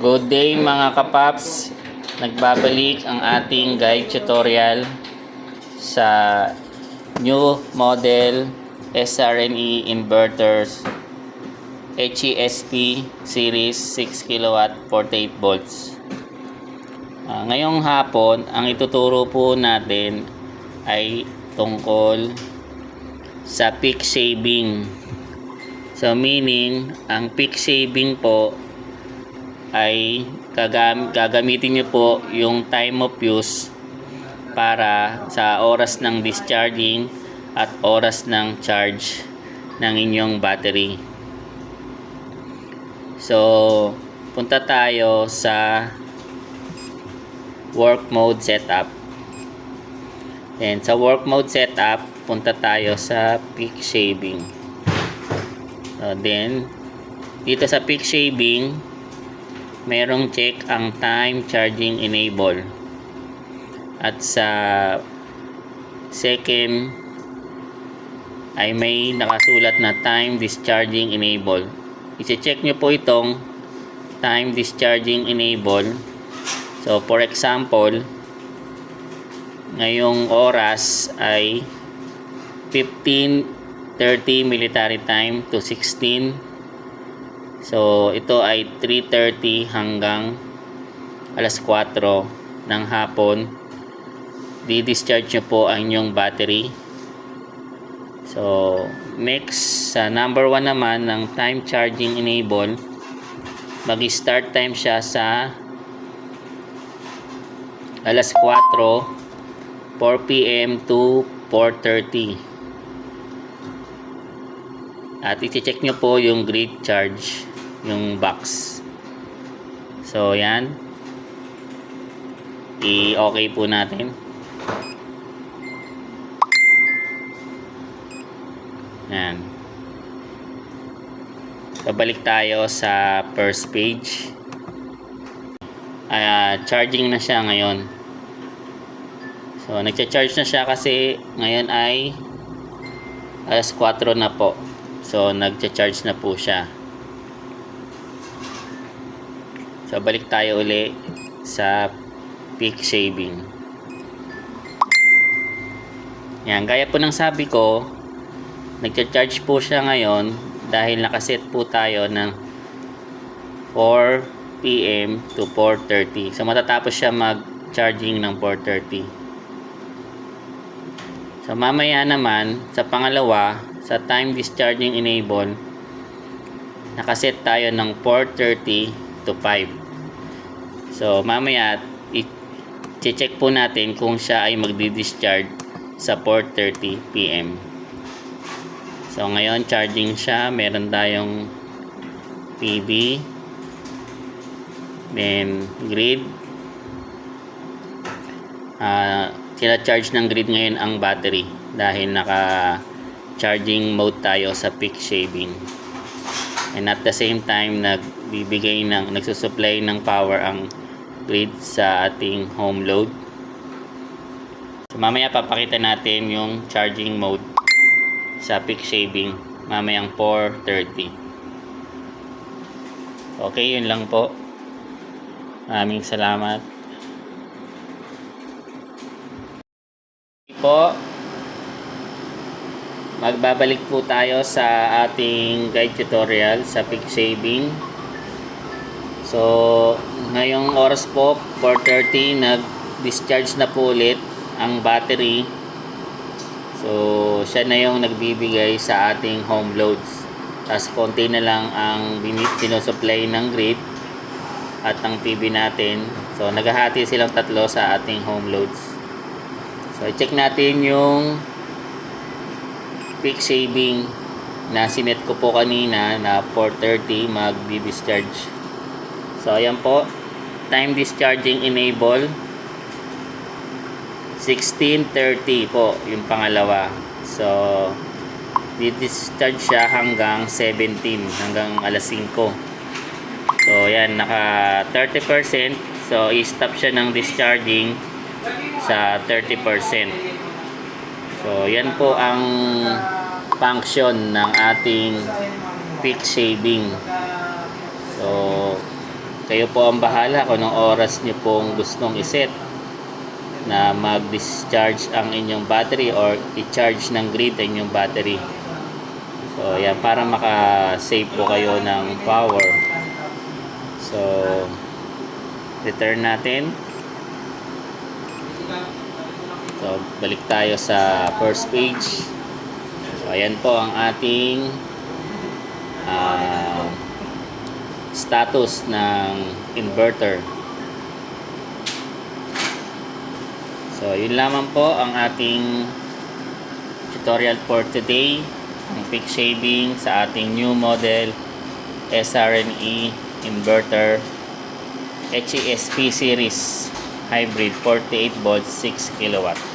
Good day mga kapaps. Nagbabalik ang ating guide tutorial sa new model SRNE inverters HESP series 6 kW 48 volts. Ah, ngayong hapon, ang ituturo po natin ay tungkol sa peak shaving. So meaning, ang peak shaving po ay gagam- gagamitin nyo po yung time of use para sa oras ng discharging at oras ng charge ng inyong battery. So, punta tayo sa work mode setup. And sa work mode setup, punta tayo sa peak shaving. So, then, dito sa peak shaving, merong check ang time charging enable. At sa second, ay may nakasulat na time discharging enable. I-check nyo po itong time discharging enable. So, for example, ngayong oras ay 15.30 military time to 16. So, ito ay 3.30 hanggang alas 4 ng hapon. Di-discharge nyo po ang inyong battery. So, next, sa number 1 naman ng time charging enable, mag-start time siya sa alas 4, 4 p.m. to 4.30. At i-check nyo po yung grid charge, yung box. So, yan. I-okay po natin. Yan. Babalik tayo sa first page. Ah, charging na siya ngayon. So, nagcha-charge na siya kasi ngayon ay alas 4 na po. So, nagcha-charge na po siya. So, balik tayo uli sa peak shaving. Yan, gaya po ng sabi ko, nagcha-charge po siya ngayon dahil nakaset po tayo ng 4 p.m. to 4.30. So, matatapos siya mag-charging ng 4.30. So, mamaya naman, sa pangalawa, sa time discharging enable, nakaset tayo ng 4.30 to 5. So, mamaya, i-check po natin kung siya ay magdi-discharge sa 4.30 p.m. So, ngayon, charging siya. Meron tayong PV. Then, grid. Ah, sila-charge ng grid ngayon ang battery dahil naka charging mode tayo sa peak shaving. And at the same time, nagbibigay ng, nagsusupply ng power ang grid sa ating home load. So, mamaya papakita natin yung charging mode sa peak shaving mamayang 4.30. Okay, yun lang po. Maraming salamat. Po, magbabalik po tayo sa ating guide tutorial sa peak shaving. So, ngayong oras po, 4.30, nag-discharge na po ulit ang battery. So, siya na yung nagbibigay sa ating home loads. Tapos, konti na lang ang sinusupply ng grid at ang PV natin. So, naghahati silang tatlo sa ating home loads. So, i-check natin yung peak shaving na sinet ko po kanina na 4.30 mag-discharge. So, ayan po. Time discharging enable. 16.30 po yung pangalawa. So, di-discharge siya hanggang 17, hanggang alas 5. So, yan, naka 30%. So, i-stop siya ng discharging sa 30%. So, yan po ang function ng ating peak shaving. So, kayo po ang bahala kung anong oras nyo pong gustong iset na mag-discharge ang inyong battery or i-charge ng grid ang inyong battery. So, yan, para maka-save po kayo ng power. So, return natin. So, balik tayo sa first page. So, ayan po ang ating ah, status ng inverter. So, yun lamang po ang ating tutorial for today. Ang peak shaving sa ating new model SRNE inverter HESP series hybrid 48 volts 6 kilowatt.